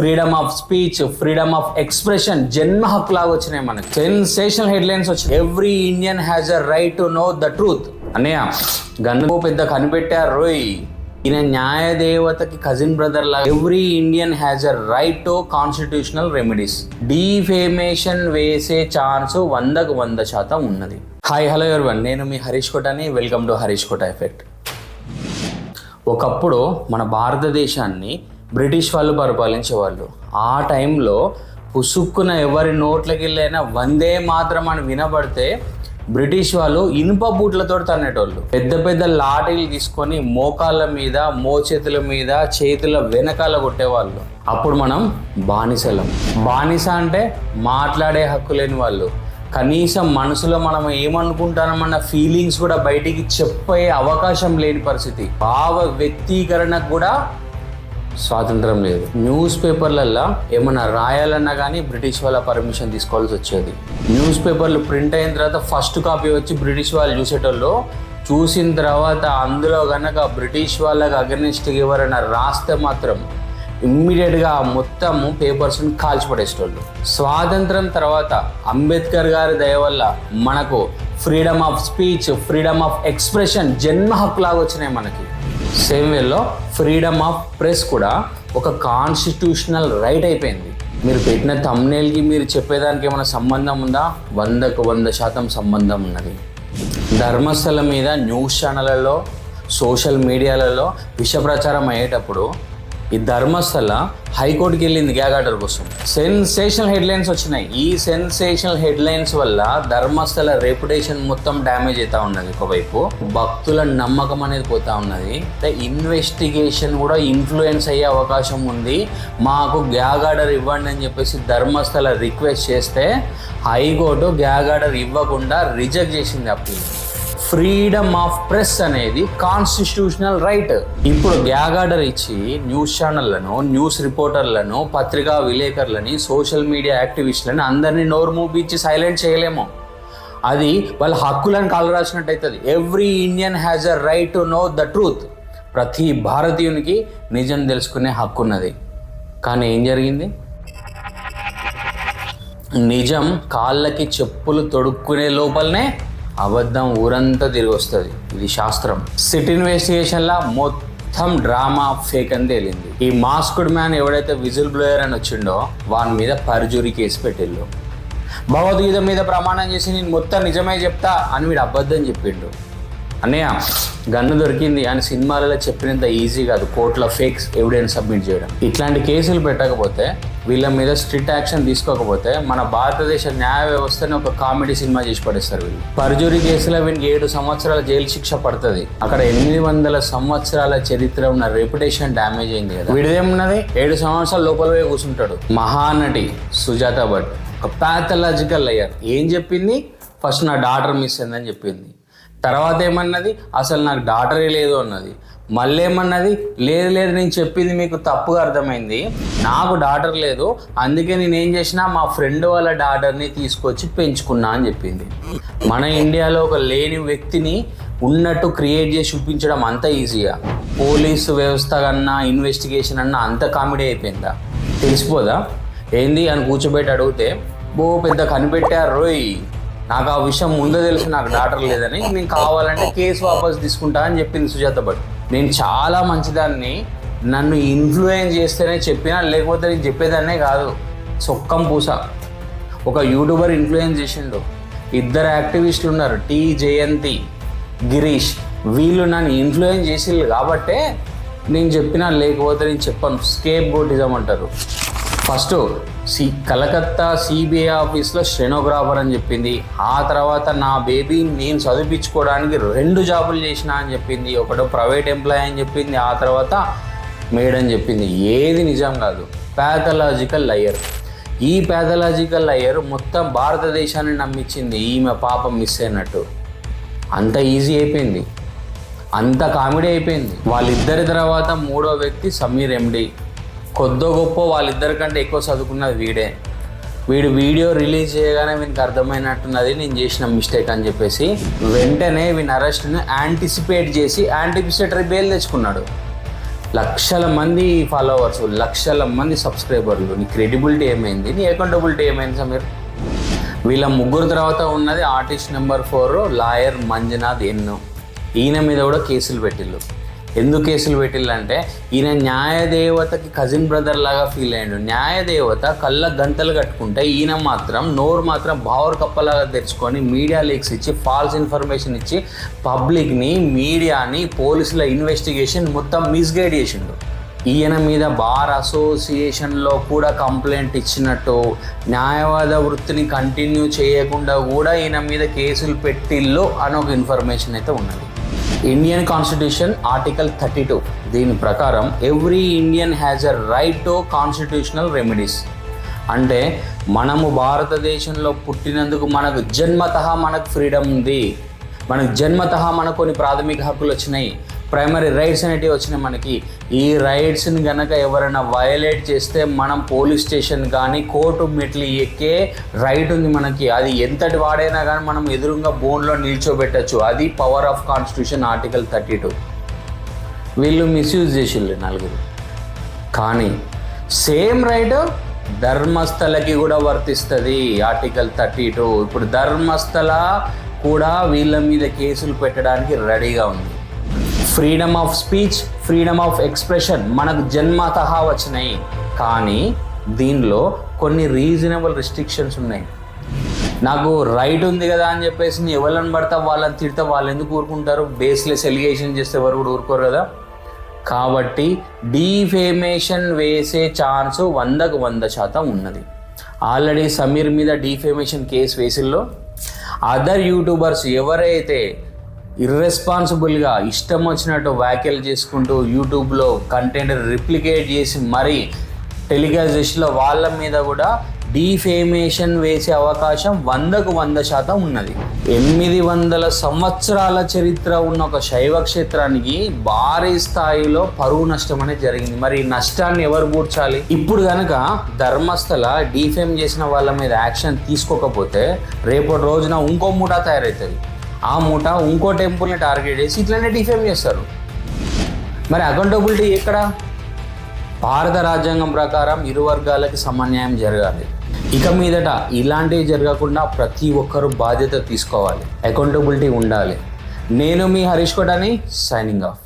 Freedom of speech freedom of expression జన్మ హక్కు లాగా వచ్చినాయి మనకి. సెన్సేషనల్ హెడ్లైన్స్ వచ్చినాయి. Every Indian has a right to know the truth అన్నయ్య గన్ను పెద్ద కనిపెట్టారు రోయ్. ఈయన న్యాయదేవతకి కజిన్ బ్రదర్ లాగా. Every Indian has a right to constitutional remedies defamation వేసే ఛాన్స్ వందకు వంద శాతం ఉన్నది. హాయ్ హలో ఎవరివన్ నేను మీ Harish కోటాని. Welcome to Harish Kota effect ఒకప్పుడు మన భారతదేశాన్ని బ్రిటిష్ వాళ్ళు పరిపాలించేవాళ్ళు. ఆ టైంలో పుసుక్కున ఎవరి నోట్లకి వెళ్ళైనా వందే మాత్రం అని వినబడితే బ్రిటిష్ వాళ్ళు ఇనుప బూట్లతో తన్నేటోళ్ళు. పెద్ద పెద్ద లాఠీలు తీసుకొని మోకాళ్ళ మీద మోచేతుల మీద చేతుల వెనకాల కొట్టేవాళ్ళు. అప్పుడు మనం బానిసలం. బానిస అంటే మాట్లాడే హక్కు లేని వాళ్ళు. కనీసం మనసులో మనం ఏమనుకుంటామన్న ఫీలింగ్స్ కూడా బయటికి చెప్పే అవకాశం లేని పరిస్థితి. భావ వ్యక్తీకరణకు కూడా స్వాతంత్రం లేదు. న్యూస్ పేపర్లల్లో ఏమన్నా రాయాలన్నా కానీ బ్రిటిష్ వాళ్ళ పర్మిషన్ తీసుకోవాల్సి వచ్చేది. న్యూస్ పేపర్లు ప్రింట్ అయిన తర్వాత ఫస్ట్ కాపీ వచ్చి బ్రిటిష్ వాళ్ళు చూసేటోళ్ళు చూసిన తర్వాత అందులో కనుక బ్రిటిష్ వాళ్ళకి అగనిస్ట్గా ఎవరైనా రాస్తే మాత్రం ఇమ్మీడియట్గా మొత్తం పేపర్స్ని కాల్చిపడేసేటోళ్ళు స్వాతంత్రం తర్వాత అంబేద్కర్ గారి దయ వల్ల మనకు freedom of speech freedom of expression జన్మ హక్కులాగా వచ్చినాయి మనకి. సేమ్ వేలో ఫ్రీడమ్ ఆఫ్ ప్రెస్ కూడా ఒక కాన్స్టిట్యూషనల్ రైట్ అయిపోయింది. మీరు పెట్టిన తమ్నేల్కి మీరు చెప్పేదానికి ఏమైనా సంబంధం ఉందా? వందకు వంద శాతం సంబంధం ఉన్నది. ధర్మస్థలం మీద న్యూస్ ఛానళ్ళలో సోషల్ మీడియాలలో విష ప్రచారం అయ్యేటప్పుడు ఈ ధర్మస్థల హైకోర్టుకి వెళ్ళింది గ్యాగ్ ఆర్డర్ కోసం. సెన్సేషనల్ హెడ్లైన్స్ వచ్చినాయి. ఈ సెన్సేషనల్ హెడ్లైన్స్ వల్ల ధర్మస్థల రెప్యుటేషన్ మొత్తం డ్యామేజ్ అవుతా ఉన్నది ఒకవైపు. భక్తుల నమ్మకం అనేది పోతా ఉన్నది. ఇన్వెస్టిగేషన్ కూడా ఇన్ఫ్లుయెన్స్ అయ్యే అవకాశం ఉంది. మాకు గ్యాగ్ ఆర్డర్ ఇవ్వండి అని చెప్పేసి ధర్మస్థల రిక్వెస్ట్ చేస్తే హైకోర్టు గ్యాగ్ ఆర్డర్ ఇవ్వకుండా రిజెక్ట్ చేసింది అప్పీల్. ఫ్రీడమ్ ఆఫ్ ప్రెస్ అనేది కాన్స్టిట్యూషనల్ రైట్ ఇప్పుడు గ్యాగ్ ఆర్డర్ ఇచ్చి న్యూస్ ఛానళ్ళను న్యూస్ రిపోర్టర్లను పత్రికా విలేకరులని సోషల్ మీడియా యాక్టివిస్టులని అందరినీ నోరు మూపించి సైలెంట్ చేయలేము. అది వాళ్ళ హక్కులను కలరాసినట్టు అవుతుంది. Every Indian has a right to know the truth ప్రతి భారతీయునికి నిజం తెలుసుకునే హక్కు ఉన్నది. కానీ ఏం జరిగింది? నిజం కాళ్ళకి చెప్పులు తొడుక్కునే లోపలనే అబద్ధం ఊరంతా తిరిగి వస్తుంది. ఇది శాస్త్రం. సిట్ ఇన్వెస్టిగేషన్లా మొత్తం డ్రామా ఫేక్ అని తేలింది. ఈ మాస్కుడ్ మ్యాన్ ఎవడైతే విజిల్ బ్లోయర్ అని వచ్చిండో వాని మీద పర్జూరి కేసు పెట్టిళ్ళు భగవద్గీత మీద ప్రమాణం చేసి నేను మొత్తం నిజమే చెప్తా అని వీడు అబద్ధం చెప్పిండు. అన్నయ్య గన్ను దొరికింది అని సినిమాలలో చెప్పినంత ఈజీ కాదు. కోర్టులో ఫేక్స్ ఎవిడెన్స్ సబ్మిట్ చేయడం. ఇట్లాంటి కేసులు పెట్టకపోతే వీళ్ళ మీద స్ట్రిక్ట్ యాక్షన్ తీసుకోకపోతే మన భారతదేశ న్యాయ వ్యవస్థని ఒక కామెడీ సినిమా చేసి పడేస్తారు వీళ్ళు. పర్జూరీ కేసులో వీనికి ఏడు సంవత్సరాల జైలు శిక్ష పడుతుంది. అక్కడ ఎనిమిది వందల సంవత్సరాల చరిత్ర ఉన్న రెప్యుటేషన్ డ్యామేజ్ అయింది కదా. వీడిదేమున్నది? ఏడు సంవత్సరాల లోపల పోయి కూర్చుంటాడు మహానటి సుజాత భట్. ఒక ప్యాథలాజికల్ అయ్యారు ఏం చెప్పింది? ఫస్ట్ నా డాటర్ మిస్ అయిందని చెప్పింది. తర్వాత ఏమన్నది? అసలు నాకు డాటరే లేదు అన్నది. మళ్ళీ ఏమన్నది? లేదు లేదు నేను చెప్పింది మీకు తప్పుగా అర్థమైంది. నాకు డాటర్ లేదు. అందుకే నేను ఏం చేసినా మా ఫ్రెండ్ వాళ్ళ డాటర్ని తీసుకొచ్చి పెంచుకున్నా అని చెప్పింది. మన ఇండియాలో ఒక లేని వ్యక్తిని ఉన్నట్టు క్రియేట్ చేసి చూపించడం అంత ఈజీగా పోలీసు వ్యవస్థ కన్నా ఇన్వెస్టిగేషన్ అన్నా అంత కామెడీ అయిపోయిందా? తెలిసిపోదా? ఏంది అని కూర్చోబెట్టి అడిగితే ఓ పెద్ద కనిపెట్టారు రోయ్. నాకు ఆ విషయం ముందే తెలుసు నాకు డాటర్ లేదని నేను కావాలంటే కేసు వాపస్ తీసుకుంటా అని చెప్పింది సుజాత భట్. నేను చాలా మంచిదాన్ని నన్ను ఇన్ఫ్లుయెన్స్ చేస్తేనే చెప్పినా లేకపోతే నేను చెప్పేదాన్నే కాదు. సొక్కం పూస. ఒక యూట్యూబర్ ఇన్ఫ్లుయెన్స్ చేసిండు. ఇద్దరు యాక్టివిస్టులు ఉన్నారు టీ జయంతి గిరీష్. వీళ్ళు నన్ను ఇన్ఫ్లుయెన్స్ చేసిండ్రు కాబట్టే నేను చెప్పినా లేకపోతే నేను చెప్పాను. స్కేప్ బోటిజం అంటారు. ఫస్ట్ సి కలకత్తా సిబిఐ ఆఫీస్లో స్టెనోగ్రాఫర్ అని చెప్పింది. ఆ తర్వాత నా బేబీ నేను చదివించుకోవడానికి రెండు జాబులు చేసిన అని చెప్పింది. ఒకటో ప్రైవేట్ ఎంప్లాయ్ అని చెప్పింది. ఆ తర్వాత మేడ్ అని చెప్పింది. ఏది నిజం కాదు. Pathological liar. ఈ ప్యాథలాజికల్ లయర్ మొత్తం భారతదేశాన్ని నమ్మించింది. ఈమె పాపం మిస్ అయినట్టు. అంత ఈజీ అయిపోయింది. అంత కామెడీ అయిపోయింది. వాళ్ళిద్దరి తర్వాత మూడో వ్యక్తి సమీర్ ఎండి కొద్దో గొప్ప వాళ్ళిద్దరికంటే ఎక్కువ చదువుకున్నది వీడే. వీడు వీడియో రిలీజ్ చేయగానే వీనికి అర్థమైనట్టున్నది నేను చేసిన మిస్టేక్ అని చెప్పేసి వెంటనే వీని అరెస్ట్ని యాంటిసిపేట్ చేసి యాంటిసిపేటరీ బెయిల్ తెచ్చుకున్నాడు. లక్షల మంది ఫాలోవర్స్ లక్షల మంది సబ్స్క్రైబర్లు నీ క్రెడిబిలిటీ ఏమైంది? నీ అకౌంటబిలిటీ ఏమైంది సమీర్? వీళ్ళ ముగ్గురు తర్వాత ఉన్నది artist number four lawyer Manjunath ఎన్ను. ఈయన మీద కూడా కేసులు పెట్టిళ్ళు ఎందుకు కేసులు పెట్టిల్లంటే ఈయన న్యాయదేవతకి కజిన్ బ్రదర్ లాగా ఫీల్ అయ్యాడు. న్యాయదేవత కళ్ళ గంతలు కట్టుకుంటే ఈయన మాత్రం నోరు మాత్రం బావర్ కప్పలాగా తెరుచుకొని మీడియా లీక్స్ ఇచ్చి ఫాల్స్ ఇన్ఫర్మేషన్ ఇచ్చి పబ్లిక్ని మీడియాని పోలీసుల ఇన్వెస్టిగేషన్ మొత్తం మిస్గైడ్ చేసిండు. ఈయన మీద బార్ అసోసియేషన్లో కూడా కంప్లైంట్ ఇచ్చినట్టు న్యాయవాద వృత్తిని కంటిన్యూ చేయకుండా కూడా ఈయన మీద కేసులు పెట్టిల్లు అని ఒక ఇన్ఫర్మేషన్ అయితే ఉన్నది. Indian constitution article thirty two దీని ప్రకారం every Indian has a right to constitutional remedies అంటే మనము భారతదేశంలో పుట్టినందుకు మనకు జన్మత మనకు ఫ్రీడమ్ ఉంది. మనకు జన్మత మనకు కొన్ని ప్రాథమిక హక్కులు వచ్చినాయి. ప్రైమరీ రైట్స్ అనేటివి వచ్చినాయి మనకి. ఈ రైట్స్ని కనుక ఎవరైనా వయలేట్ చేస్తే మనం పోలీస్ స్టేషన్ కానీ కోర్టు మెట్లు ఎక్కే రైట్ ఉంది మనకి. అది ఎంతటి వాడైనా కానీ మనం ఎదురుగా బోన్లో నిల్చోబెట్టచ్చు. అది power of constitution article thirty two వీళ్ళు మిస్యూజ్ చేసిళ్ళు నలుగురు. కానీ సేమ్ రైట్ ధర్మస్థలకి కూడా వర్తిస్తుంది ఆర్టికల్ థర్టీ టూ ఇప్పుడు ధర్మస్థల కూడా వీళ్ళ మీద కేసులు పెట్టడానికి రెడీగా ఉంది. Freedom of speech freedom of expression మనకు జన్మత వచ్చినాయి. కానీ దీనిలో కొన్ని రీజనబుల్ రిస్ట్రిక్షన్స్ ఉన్నాయి. నాకు రైట్ ఉంది కదా అని చెప్పేసి ఎవరిని పడతా వాళ్ళని తిడతా వాళ్ళు ఎందుకు ఊరుకుంటారు? బేస్లెస్ ఎలిగేషన్ చేస్తే ఎవరు కూడా ఊరుకోరు కదా. కాబట్టి డీఫేమేషన్ వేసే ఛాన్స్ వందకు వంద శాతం ఉన్నది. ఆల్రెడీ సమీర్ మీద డీఫేమేషన్ కేసు వేసిల్లో. అదర్ యూట్యూబర్స్ ఎవరైతే ఇర్రెస్పాన్సిబుల్గా ఇష్టం వచ్చినట్టు వ్యాఖ్యలు చేసుకుంటూ యూట్యూబ్లో కంటెంట్ రిప్లికేట్ చేసి మరీ టెలికాస్ట్ వాళ్ళ మీద కూడా డీఫేమేషన్ వేసే అవకాశం వందకు వంద శాతం ఉన్నది. ఎనిమిది వందల సంవత్సరాల చరిత్ర ఉన్న ఒక శైవ క్షేత్రానికి భారీ స్థాయిలో పరువు నష్టం అనేది జరిగింది. మరి ఈ నష్టాన్ని ఎవరు పూడ్చాలి ఇప్పుడు కనుక ధర్మస్థల డీఫేమ్ చేసిన వాళ్ళ మీద యాక్షన్ తీసుకోకపోతే రేపటి రోజున ఇంకో మూట తయారవుతుంది ఆ మూట ఇంకో టెంపుల్ని టార్గెట్ చేసి ఇట్లనే డిఫేమ్ చేస్తారు. మరి అకౌంటబిలిటీ ఎక్కడ? భారత రాజ్యాంగం ప్రకారం ఇరు వర్గాలకి సమన్యాయం జరగాలి. ఇక మీదట ఇలాంటివి జరగకుండా ప్రతి ఒక్కరూ బాధ్యత తీసుకోవాలి. అకౌంటబిలిటీ ఉండాలి. నేను మీ హరీష్ కోటని సైనింగ్ ఆఫ్